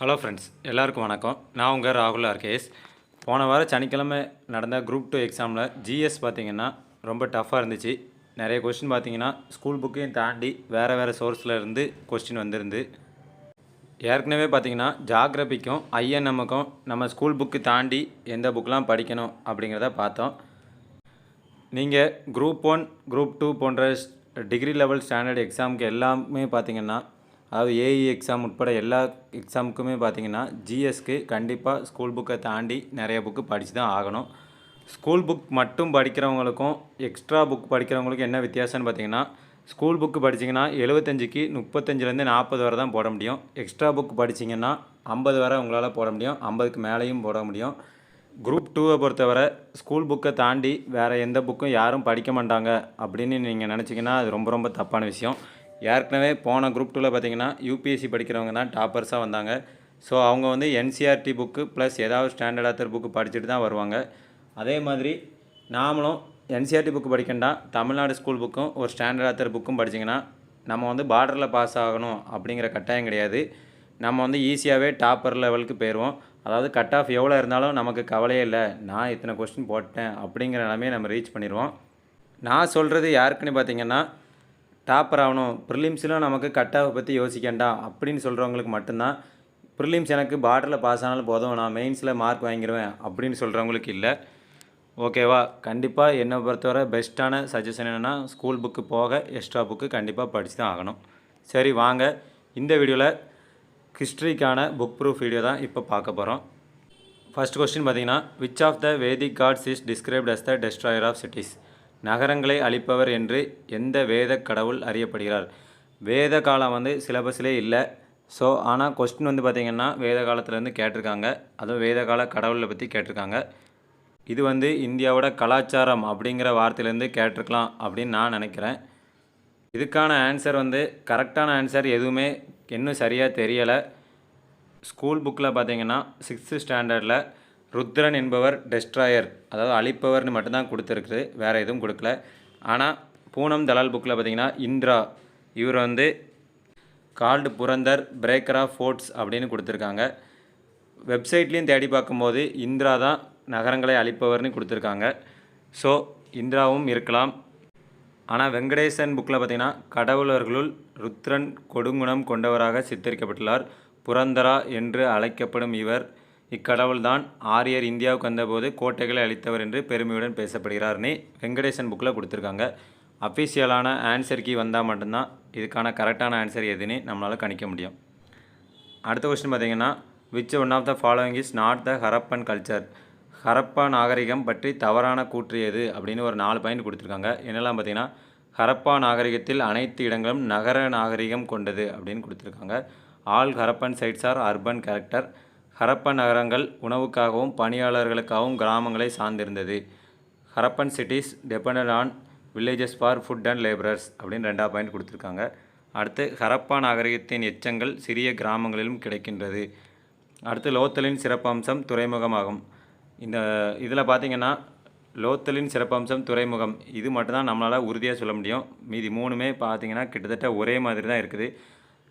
Hello friends எல்லாருக்கும் வணக்கம். நான் உங்கள் ராகுல் ஆர்கேஎஸ். போன வாரம் சனிக்கிழமை நடந்த குரூப் டூ எக்ஸாமில் ஜிஎஸ் பார்த்திங்கன்னா ரொம்ப டஃப்பாக இருந்துச்சு. நிறைய கொஸ்டின் பார்த்தீங்கன்னா ஸ்கூல் புக்கையும் தாண்டி வேறு வேறு சோர்ஸில் இருந்து கொஸ்டின் வந்திருந்து. ஏற்கனவே பார்த்திங்கன்னா ஜாகிரபிக்கும் ஐஎன்எம்முக்கும் நம்ம ஸ்கூல் புக்கு தாண்டி எந்த புக்கெலாம் படிக்கணும் அப்படிங்கிறத பார்த்தோம். நீங்கள் குரூப் ஒன் குரூப் டூ போன்ற டிகிரி லெவல் ஸ்டாண்டர்ட் எக்ஸாமுக்கு எல்லாமே பார்த்தீங்கன்னா அதாவது ஏஇ எக்ஸாம் உட்பட எல்லா எக்ஸாமுக்குமே பார்த்தீங்கன்னா ஜிஎஸ்க்கு கண்டிப்பாக ஸ்கூல் புக்கை தாண்டி நிறைய புக்கு படித்து தான் ஆகணும். ஸ்கூல் புக் மட்டும் படிக்கிறவங்களுக்கும் எக்ஸ்ட்ரா புக் படிக்கிறவங்களுக்கும் என்ன வித்தியாசம்னு பார்த்தீங்கன்னா ஸ்கூல் புக்கு படிச்சிங்கன்னா எழுபத்தஞ்சிக்கு முப்பத்தஞ்சிலேருந்து நாற்பது வரை தான் போட முடியும். எக்ஸ்ட்ரா புக் படிச்சிங்கன்னா ஐம்பது வரை உங்களால் போட முடியும். ஐம்பதுக்கு மேலேயும் போட முடியும். குரூப் டூவை பொறுத்தவரை ஸ்கூல் புக்கை தாண்டி வேறு எந்த புக்கும் யாரும் படிக்க மாட்டாங்க அப்படின்னு நீங்கள் நினச்சிங்கன்னா அது ரொம்ப ரொம்ப தப்பான விஷயம். ஏற்கனவே போன குரூப் டூவில் பார்த்தீங்கன்னா யூபிஎஸ்சி படிக்கிறவங்க தான் டாப்பர்ஸாக வந்தாங்க. ஸோ அவங்க வந்து என்சிஆர்டி புக்கு ப்ளஸ் ஏதாவது ஸ்டாண்டர்ட் ஆத்தர் புக்கு படிச்சுட்டு தான் வருவாங்க. அதே மாதிரி நாமளும் என்சிஆர்டி புக்கு படிக்கண்டா தமிழ்நாடு ஸ்கூல் புக்கும் ஒரு ஸ்டாண்டர்ட் ஆத்தர் புக்கும் படிச்சிங்கன்னா நம்ம வந்து பார்டரில் பாஸ் ஆகணும் அப்படிங்கிற கட்டாயம் கிடையாது. நம்ம வந்து ஈஸியாகவே டாப்பர் லெவலுக்கு போயிடுவோம் அதாவது கட் ஆஃப் எவ்வளோ இருந்தாலும் நமக்கு கவலையே இல்லை. நான் இத்தனை கொஸ்டின் போட்டேன் அப்படிங்கிற நிலமையை நம்ம ரீச் பண்ணிடுவோம். நான் சொல்கிறது யாருக்குன்னு பார்த்தீங்கன்னா டாப்பர் ஆகணும். ப்ரிலிம்ஸிலும் நமக்கு கட் ஆஃப் பற்றி யோசிக்கண்டா. அப்படின்னு சொல்கிறவங்களுக்கு மட்டும்தான். ப்ரிலிம்ஸ் எனக்கு பார்டரில் பாஸ் ஆனாலும் போதும். நான் மெயின்ஸில் மார்க் வாங்கிடுவேன் அப்படின்னு சொல்கிறவங்களுக்கு இல்லை. ஓகேவா கண்டிப்பாக என்னை பொறுத்தவரை பெஸ்ட்டான சஜஷன் என்னென்னா ஸ்கூல் புக்கு போக எக்ஸ்ட்ரா புக்கு கண்டிப்பாக படித்து தான் ஆகணும். சரி வாங்க. இந்த வீடியோவில் ஹிஸ்ட்ரிக்கான புக் ப்ரூஃப் வீடியோ தான் இப்போ பார்க்க போகிறோம் ஃபர்ஸ்ட் கொஸ்டின் பார்த்தீங்கன்னா which of the Vedic gods is described as the destroyer of cities நகரங்களை அழிப்பவர் என்று எந்த வேத கடவுள் அறியப்படுகிறார்? வேத காலம் வந்து சிலபஸ்லேயே இல்லை. ஸோ ஆனால் கொஸ்டின் வந்து பார்த்திங்கன்னா வேத காலத்துலேருந்து கேட்டிருக்காங்க. அதுவும் வேத கால கடவுளை பற்றி கேட்டிருக்காங்க. இது வந்து இந்தியாவோட கலாச்சாரம் அப்படிங்கிற வார்த்தையிலேருந்து கேட்டிருக்கலாம் அப்படின்னு நான் நினைக்கிறேன். இதுக்கான ஆன்சர் வந்து கரெக்டான ஆன்சர் எதுவுமே இன்னும் சரியாக தெரியலை. ஸ்கூல் புக்கில் பார்த்தீங்கன்னா சிக்ஸ்த்து ஸ்டாண்டர்டில் ருத்ரன் என்பவர் டெஸ்ட்ராயர் அதாவது அழிப்பவர்னு மட்டும்தான் கொடுத்துருக்குது வேறு எதுவும் கொடுக்கல. ஆனால் பூனம் தலால் புக்கில் பார்த்தீங்கன்னா இந்திரா இவர் வந்து called Purandar breaker of forts அப்படின்னு கொடுத்துருக்காங்க. வெப்சைட்லேயும் தேடி பார்க்கும்போது இந்திரா தான் நகரங்களை அழிப்பவர்னு கொடுத்துருக்காங்க. ஸோ இந்திராவும் இருக்கலாம். ஆனால் வெங்கடேசன் புக்கில் பார்த்தீங்கன்னா கடவுளர்களுள் ருத்ரன் கொடுங்குணம் கொண்டவராக சித்தரிக்கப்பட்டுள்ளார். புரந்தரா என்று அழைக்கப்படும் இவர். இக்கடவுள்தான் ஆரியர் இந்தியாவுக்கு வந்தபோது கோட்டைகளை அளித்தவர் என்று பெருமையுடன் பேசப்படுகிறார்னு வெங்கடேசன் புக்கில் கொடுத்துருக்காங்க. அஃபிஷியலான ஆன்சர் கீ வந்தால் மட்டும்தான் இதுக்கான கரெக்டான ஆன்சர் எதுன்னு நம்மளால் கணிக்க முடியும். அடுத்த கொஸ்டின் பார்த்தீங்கன்னா which one of the following is not the Harappan culture Harappa நாகரிகம் பற்றி தவறான கூற்று எது? அப்படின்னு ஒரு நாலு பாயிண்ட் கொடுத்துருக்காங்க. என்னெல்லாம் பார்த்தீங்கன்னா ஹரப்பா நாகரிகத்தில் அனைத்து இடங்களும் நகர நாகரிகம் கொண்டது அப்படின்னு கொடுத்துருக்காங்க. All Harappan sites are urban character Harappan நகரங்கள் உணவுக்காகவும் பணியாளர்களுக்காகவும் கிராமங்களை சார்ந்திருந்தது. Harappan cities depended on villages for food and labourers அப்படின்னு ரெண்டாவது பாயிண்ட் கொடுத்துருக்காங்க. அடுத்து ஹரப்பா நாகரிகத்தின் எச்சங்கள் சிறிய கிராமங்களிலும் கிடைக்கின்றது. அடுத்து லோத்தலின் சிறப்பம்சம் துறைமுகமாகும். இந்த இதில் பார்த்திங்கன்னா லோத்தலின் சிறப்பம்சம் துறைமுகம் இது மட்டும்தான் நம்மளால் உறுதியாக சொல்ல முடியும். மீதி மூணுமே பார்த்தீங்கன்னா கிட்டத்தட்ட ஒரே மாதிரி தான் இருக்குது.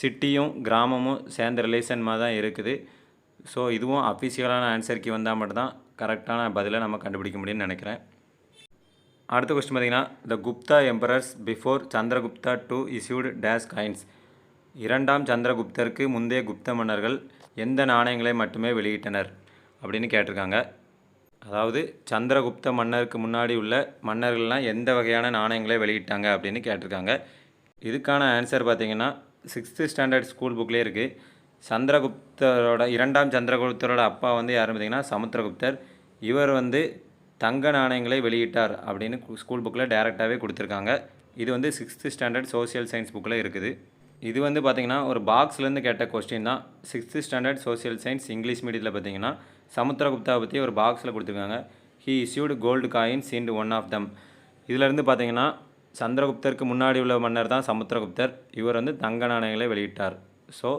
சிட்டியும் கிராமமும் சேர்ந்த ரிலேஷன் மாதிரி தான் இருக்குது. ஸோ இதுவும் அஃபிஷியலான ஆன்சருக்கு வந்தால் மட்டும்தான் கரெக்டான பதிலை நம்ம கண்டுபிடிக்க முடியும்னு நினைக்கிறேன். அடுத்த கொஸ்டின் பார்த்தீங்கன்னா the Gupta emperors before Chandragupta two issued these coins இரண்டாம் சந்திரகுப்தருக்கு முந்தைய குப்த மன்னர்கள் எந்த நாணயங்களை மட்டுமே வெளியிட்டனர் அப்படின்னு கேட்டிருக்காங்க. அதாவது சந்திரகுப்த மன்னருக்கு முன்னாடி உள்ள மன்னர்கள்லாம் எந்த வகையான நாணயங்களை வெளியிட்டாங்க அப்படின்னு கேட்டிருக்காங்க. இதுக்கான ஆன்சர் பார்த்தீங்கன்னா சிக்ஸ்த்து ஸ்டாண்டர்ட் ஸ்கூல் புக்லேயே இருக்குது சந்திரகுப்தரோட இரண்டாம் சந்திரகுப்தரோட அப்பா வந்து யாருன்னு பார்த்தீங்கன்னா சமுத்திரகுப்தர். இவர் வந்து தங்க நாணயங்களை வெளியிட்டார் அப்படின்னு ஸ்கூல் புக்கில் டேரெக்டாகவே கொடுத்துருக்காங்க. இது வந்து சிக்ஸ்த்து ஸ்டாண்டர்ட் சோஷியல் சயின்ஸ் புக்கில் இருக்குது. இது வந்து பார்த்திங்கன்னா ஒரு பாக்ஸ்லேருந்து கேட்ட கொஸ்டின் தான். Sixth standard social science English மீடியத்தில் பார்த்தீங்கன்னா சமுத்திரகுப்தா பற்றி ஒரு பாக்ஸில் கொடுத்துருக்காங்க. He issued gold coins in one of them இதிலேருந்து பார்த்தீங்கன்னா சந்திரகுப்தருக்கு முன்னாடி உள்ள மன்னர் தான் சமுத்திரகுப்தர். இவர் வந்து தங்க நாணயங்களை வெளியிட்டார். ஸோ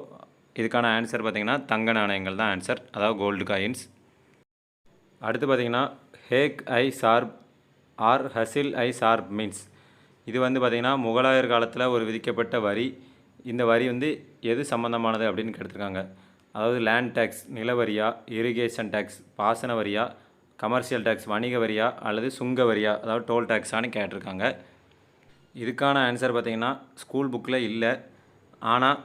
இதுக்கான ஆன்சர் பார்த்திங்கன்னா தங்க நாணயங்கள் தான் ஆன்சர் அதாவது கோல்டு காயின்ஸ் அடுத்து பார்த்தீங்கன்னா hawk eye sharp or hazel eye sharp means இது வந்து பார்த்திங்கன்னா முகலாயர் காலத்தில் ஒரு விதிக்கப்பட்ட வரி. இந்த வரி வந்து எது சம்மந்தமானது அப்படின்னு கேட்டிருக்காங்க. அதாவது லேண்ட் டேக்ஸ் நிலவரியா இரிகேஷன் டேக்ஸ் பாசன வரியா கமர்ஷியல் டேக்ஸ் வணிக வரியா அல்லது சுங்க வரியா அதாவது டோல் டேக்ஸான்னு கேட்டிருக்காங்க. இதுக்கான ஆன்சர் பார்த்திங்கன்னா ஸ்கூல் புக்கில் இல்லை. ஆனால்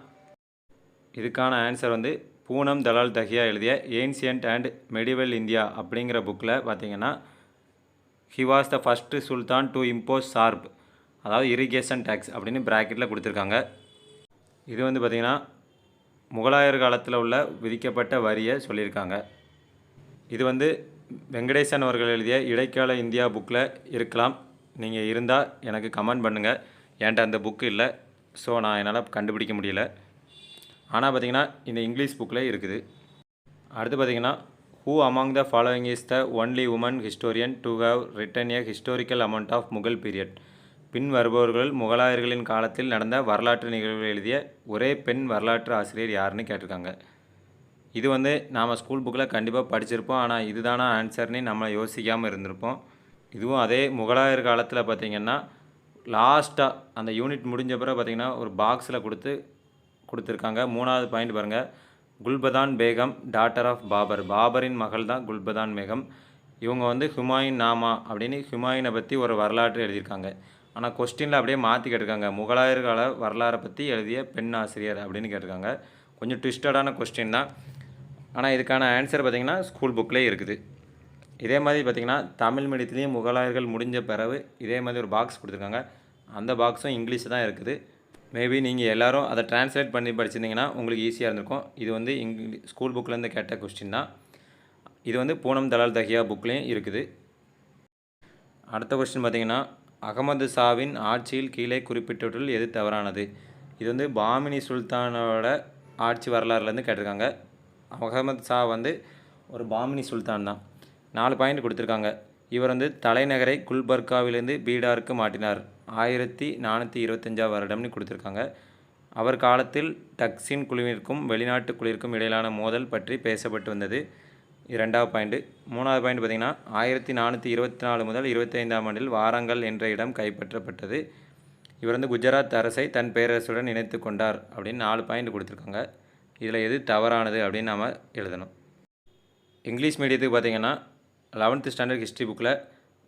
இதுக்கான ஆன்சர் வந்து பூனம் தலால் தஹியா எழுதிய ஏன்சியன்ட் அண்ட் மெடிவல் இந்தியா அப்படிங்கிற புக்கில் பார்த்தீங்கன்னா he was the first sultan to impose Shroff அதாவது இரிகேஷன் டேக்ஸ் அப்படின்னு ப்ராக்கெட்டில் கொடுத்துருக்காங்க. இது வந்து பார்த்திங்கன்னா முகலாயர் காலத்தில் உள்ள விதிக்கப்பட்ட வரியை சொல்லியிருக்காங்க. இது வந்து வெங்கடேசன் அவர்கள் எழுதிய இடைக்கால இந்தியா புக்கில் இருக்கலாம். நீங்கள் இருந்தால் எனக்கு கமெண்ட் பண்ணுங்கள் என்கிட்ட அந்த புக்கு இல்லை. ஸோ நான் என்னால் கண்டுபிடிக்க முடியல. ஆனால் பார்த்தீங்கன்னா இந்த இங்கிலீஷ் புக்கில் இருக்குது. அடுத்து பார்த்தீங்கன்னா who among the following is the only woman historian to have written a historical amount of Mughal period பின் வருபவர்கள் முகலாயர்களின் காலத்தில் நடந்த வரலாற்று நிகழ்வுகள் எழுதிய ஒரே பெண் வரலாற்று ஆசிரியர் யாருன்னு கேட்டிருக்காங்க. இது வந்து நாம் ஸ்கூல் புக்கில் கண்டிப்பாக படிச்சிருப்போம். ஆனால் இதுதானா ஆன்சர்னு நம்ம யோசிக்காமல் இருந்திருப்போம். இதுவும் அதே முகலாயர் காலத்தில் பார்த்திங்கன்னா லாஸ்ட்டாக அந்த யூனிட் முடிஞ்ச பிறகு பார்த்திங்கன்னா ஒரு பாக்ஸில் கொடுத்து கொடுத்துருக்காங்க. மூணாவது பாயிண்ட் பாருங்கள் குல்பதான் பேகம் டாட்டர் ஆஃப் பாபர். பாபரின் மகள் தான் குல்பதான் பேகம். இவங்க வந்து ஹுமாயின் நாமா அப்படின்னு ஹுமாயூனை பற்றி ஒரு வரலாற்று எழுதியிருக்காங்க. ஆனால் கொஸ்டினில் அப்படியே மாற்றி கேட்டிருக்காங்க. முகலாயர்கள வரலாறை பற்றி எழுதிய பெண் ஆசிரியர் அப்படின்னு கேட்டிருக்காங்க. கொஞ்சம் ட்விஸ்டடான கொஸ்டின் தான். ஆனால் இதுக்கான ஆன்சர் பார்த்திங்கன்னா ஸ்கூல் புக்லேயே இருக்குது. இதே மாதிரி பார்த்திங்கன்னா தமிழ் மீடியத்துலேயும் முகலாயர்கள் முடிஞ்ச பிறகு இதே மாதிரி ஒரு பாக்ஸ் கொடுத்துருக்காங்க. அந்த பாக்ஸும் இங்கிலீஷ் தான் இருக்குது. மேபி நீங்கள் எல்லாரும் அதை டிரான்ஸ்லேட் பண்ணி படிச்சிருந்தீங்கன்னா உங்களுக்கு ஈஸியாக இருந்திருக்கும். இது வந்து இங்கிலீஷ் ஸ்கூல் புக்லேருந்து கேட்ட கொஸ்டின் தான். இது வந்து பூனம் தலால் தஹியா புக்லேயும் இருக்குது. அடுத்த கொஸ்டின் பார்த்தீங்கன்னா அகமது ஷாவின் ஆட்சியில் கீழே குறிப்பிட்டவற்றில் எது தவறானது? இது வந்து பாமினி சுல்தானோட ஆட்சி வரலாறுலேருந்து கேட்டிருக்காங்க. அகமது ஷா வந்து ஒரு பாமினி சுல்தான் தான். நாலு பாயிண்ட் கொடுத்துருக்காங்க. இவர் வந்து தலைநகரை குல்பர்காவிலிருந்து பீடாருக்கு மாட்டினார் ஆயிரத்தி நானூற்றி இருபத்தஞ்சாம் வருடம்னு கொடுத்துருக்காங்க. அவர் காலத்தில் டக்ஸின் குழுவிற்கும் வெளிநாட்டு குழுவிற்கும் இடையிலான மோதல் பற்றி பேசப்பட்டு வந்தது. இரண்டாவது ரெண்டாவது பாயிண்ட்டு மூணாவது பாயிண்ட் பார்த்திங்கன்னா ஆயிரத்தி நானூற்றி இருபத்தி நாலு முதல் இருபத்தைந்தாம் ஆண்டில் வாரங்கல் என்ற இடம் கைப்பற்றப்பட்டது. இவர் வந்து குஜராத் அரசை தன் பேரரசுடன் இணைத்து கொண்டார் அப்படின்னு நாலு பாயிண்ட் கொடுத்துருக்காங்க. இதில் எது தவறானது அப்படின்னு நாம் எழுதணும். இங்கிலீஷ் மீடியத்துக்கு பார்த்தீங்கன்னா லெவன்த்து ஸ்டாண்டர்ட் ஹிஸ்ட்ரி புக்கில்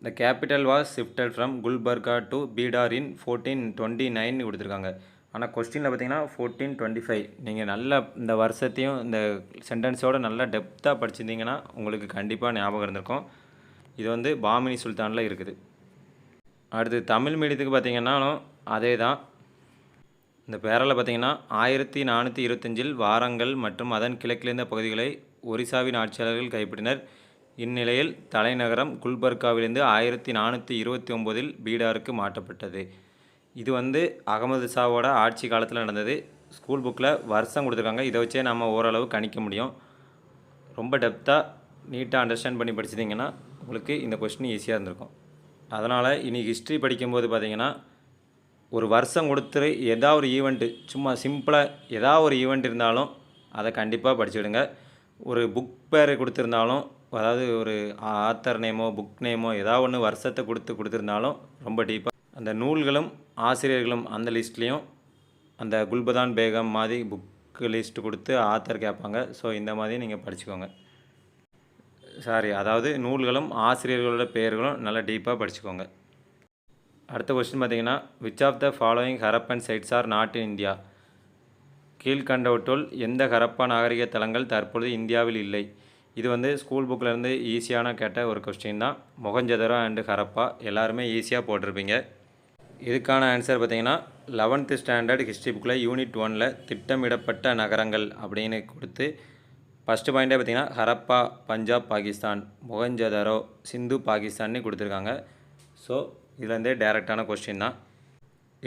the capital was shifted from Gulbarga to Bidar in fourteen twenty nine கொடுத்துருக்காங்க ஆனால் கொஸ்டினில் பார்த்தீங்கன்னா ஃபோர்டீன் டுவெண்ட்டி ஃபைவ் நீங்கள் நல்ல இந்த வருஷத்தையும் இந்த சென்டென்ஸோடு நல்லா டெப்த்தாக படிச்சிருந்தீங்கன்னா உங்களுக்கு கண்டிப்பாக ஞாபகம் இருந்திருக்கும். இது வந்து பாமினி சுல்தானில் இருக்குது. அடுத்து தமிழ் மீடியத்துக்கு பார்த்தீங்கன்னாலும் அதே தான் இந்த பேரில் பார்த்தீங்கன்னா ஆயிரத்தி நானூற்றி இருபத்தஞ்சில் வாரங்கள் மற்றும் அதன் கிழக்கிலிருந்த பகுதிகளை ஒரிசாவின் ஆட்சியாளர்கள் கைப்பற்றினர். இந்நிலையில் தலைநகரம் குல்பர்காவிலிருந்து ஆயிரத்தி நானூற்றி இருபத்தி ஒம்போதில் பீடாருக்கு மாற்றப்பட்டது. இது வந்து அகமது ஷாவோட ஆட்சி காலத்தில் நடந்தது. ஸ்கூல் புக்கில் வருஷம் கொடுத்துருக்காங்க. இதை வச்சே நம்ம ஓரளவு கணிக்க முடியும். ரொம்ப டெப்த்தாக நீட்டாக அண்டர்ஸ்டாண்ட் பண்ணி படிச்சிட்டிங்கன்னா உங்களுக்கு இந்த கொஸ்டின் ஈஸியாக இருந்திருக்கும். அதனால் இனி ஹிஸ்ட்ரி படிக்கும்போது பார்த்தீங்கன்னா ஒரு வருஷம் கொடுத்துரு ஏதாவது ஒரு ஈவெண்ட்டு சும்மா சிம்பிளாக ஏதாவது ஒரு ஈவெண்ட் இருந்தாலும் அதை கண்டிப்பாக படிச்சுடுங்க ஒரு புக் பேர் கொடுத்துருந்தாலும் அதாவது ஒரு ஆத்தர் நேமோ புக் நேமோ ஏதாவது ஒன்று வருஷத்தை கொடுத்து கொடுத்துருந்தாலும் ரொம்ப டீப்பாக அந்த நூல்களும் ஆசிரியர்களும் அந்த லிஸ்ட்லேயும் அந்த குல்பதான் பேகம் மாதிரி புக்கு லிஸ்ட் கொடுத்து ஆத்தர் கேட்பாங்க. ஸோ இந்த மாதிரி நீங்கள் படிச்சுக்கோங்க. சாரி அதாவது நூல்களும் ஆசிரியர்களோட பெயர்களும் நல்லா டீப்பாக படிச்சுக்கோங்க. அடுத்த கொஸ்டின் பார்த்தீங்கன்னா which of the following Harappan sites are not in India கீழ்கண்டவற்றுள் எந்த ஹரப்பா நாகரிக தலங்கள் தற்பொழுது இந்தியாவில் இல்லை? இது வந்து ஸ்கூல் புக்கிலேருந்து ஈஸியான கேட்ட ஒரு கொஸ்டின் தான். மொகஞ்சதரோ அண்டு ஹரப்பா எல்லாருமே ஈஸியாக போட்டிருப்பீங்க. இதுக்கான ஆன்சர் பார்த்தீங்கன்னா லெவன்த்து ஸ்டாண்டர்ட் ஹிஸ்ட்ரி புக்கில் யூனிட் ஒனில் திட்டமிடப்பட்ட நகரங்கள் அப்படின்னு கொடுத்து ஃபஸ்ட்டு பாயிண்ட்டே பார்த்தீங்கன்னா ஹரப்பா பஞ்சாப் பாகிஸ்தான் மொகஞ்சதரோ சிந்து பாகிஸ்தான்னு கொடுத்துருக்காங்க. ஸோ இதுலேருந்தே டேரெக்டான கொஸ்டின் தான்.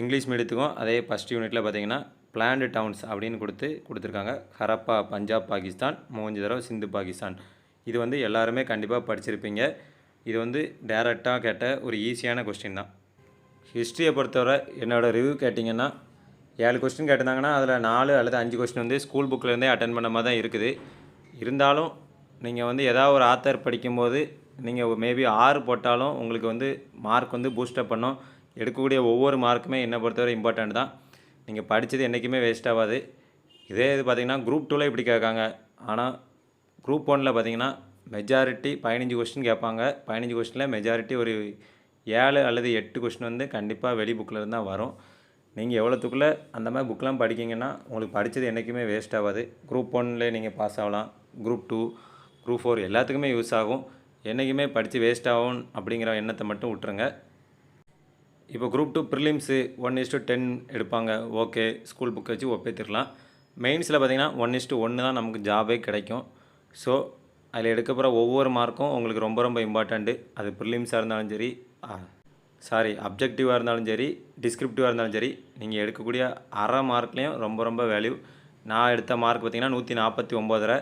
இங்கிலீஷ் மீடியத்துக்கும் அதே ஃபஸ்ட் யூனிட்டில் பார்த்தீங்கன்னா பிளான்டு டவுன்ஸ் அப்படின்னு கொடுத்து கொடுத்துருக்காங்க. ஹரப்பா பஞ்சாப் பாகிஸ்தான் மோகஞ்சதரோ சிந்து பாகிஸ்தான். இது வந்து எல்லாருமே கண்டிப்பாக படிச்சிருப்பீங்க. இது வந்து டேரெக்டாக கேட்ட ஒரு ஈஸியான கொஸ்டின் தான். ஹிஸ்ட்ரியை பொறுத்தவரை என்னோடய ரிவ்யூ கேட்டிங்கன்னா ஏழு கொஸ்டின் கேட்டிருந்தாங்கன்னா அதில் நாலு அல்லது அஞ்சு கொஸ்டின் வந்து ஸ்கூல் புக்கிலேருந்தே அட்டன் பண்ண மாதிரி தான் இருக்குது. இருந்தாலும் நீங்கள் வந்து ஏதாவது ஒரு ஆத்தர் படிக்கும்போது நீங்கள் மேபி ஆறு போட்டாலும் உங்களுக்கு வந்து மார்க் வந்து பூஸ்டப் பண்ணும். எடுக்கக்கூடிய ஒவ்வொரு மார்க்குமே என்னை பொறுத்தவரை இம்பார்ட்டண்ட் தான். நீங்கள் படித்தது என்றைக்குமே வேஸ்ட் ஆகாது. இதே இது பார்த்தீங்கன்னா குரூப் டூவில் இப்படி கேட்காங்க. ஆனால் குரூப் ஒனில் பார்த்தீங்கன்னா மெஜாரிட்டி பதினஞ்சு கொஸ்டின் கேட்பாங்க. பதினஞ்சு கொஸ்டினில் மெஜாரிட்டி ஒரு ஏழு அல்லது எட்டு கொஸ்டின் வந்து கண்டிப்பாக வெளி புக்கில் இருந்து தான் வரும். நீங்கள் எவ்வளோத்துக்குள்ளே அந்த மாதிரி புக்கெலாம் படிக்கிங்கன்னா உங்களுக்கு படித்தது என்றைக்குமே வேஸ்ட் ஆகாது. குரூப் ஒன்னில் நீங்கள் பாஸ் ஆகலாம். குரூப் டூ குரூப் ஃபோர் எல்லாத்துக்குமே யூஸ் ஆகும். என்றைக்குமே படித்து வேஸ்ட் ஆகும் அப்படிங்கிற எண்ணத்தை மட்டும் விட்டுருங்க. இப்போ group two prelims one is to ten எடுப்பாங்க. ஓகே ஸ்கூல் புக் வச்சு ஒப்பேத்திடலாம் மெயின்ஸில் பார்த்தீங்கன்னா ஒன் இஸ் டு ஒன்று தான் நமக்கு ஜாபே கிடைக்கும். ஸோ அதில் எடுக்க போகிற ஒவ்வொரு மார்க்கும் உங்களுக்கு ரொம்ப ரொம்ப இம்பார்ட்டண்ட்டு அது ப்ரிலிம்ஸாக இருந்தாலும் சரி சாரி அப்ஜெக்டிவாக இருந்தாலும் சரி டிஸ்கிரிப்டிவாக இருந்தாலும் சரி நீங்கள் எடுக்கக்கூடிய அரை மார்க்லேயும் ரொம்ப ரொம்ப வேல்யூ நான் எடுத்த மார்க் பார்த்தீங்கன்னா நூற்றி நாற்பத்தி ஒம்போதரை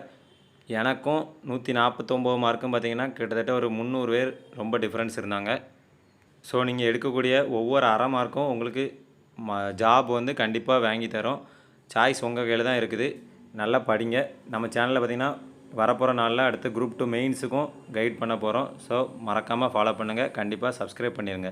எனக்கும் நூற்றி நாற்பத்தொம்போது மார்க்கும் பார்த்தீங்கன்னா கிட்டத்தட்ட ஒரு முந்நூறு பேர் ரொம்ப டிஃப்ரென்ஸ் இருந்தாங்க. ஸோ நீங்கள் எடுக்கக்கூடிய ஒவ்வொரு அரை மார்க்கும் உங்களுக்கு ம ஜாப் வந்து கண்டிப்பாக வாங்கி தரும். சாய்ஸ் உங்கள் கையில் தான் இருக்குது. நல்லா படிங்க. நம்ம சேனலில் பார்த்தீங்கன்னா வரப்போகிற நாளில் அடுத்து குரூப் டூ மெயின்ஸுக்கும் கைட் பண்ண போகிறோம் ஸோ மறக்காமல் ஃபாலோ பண்ணுங்கள் கண்டிப்பாக சப்ஸ்கிரைப் பண்ணிடுங்க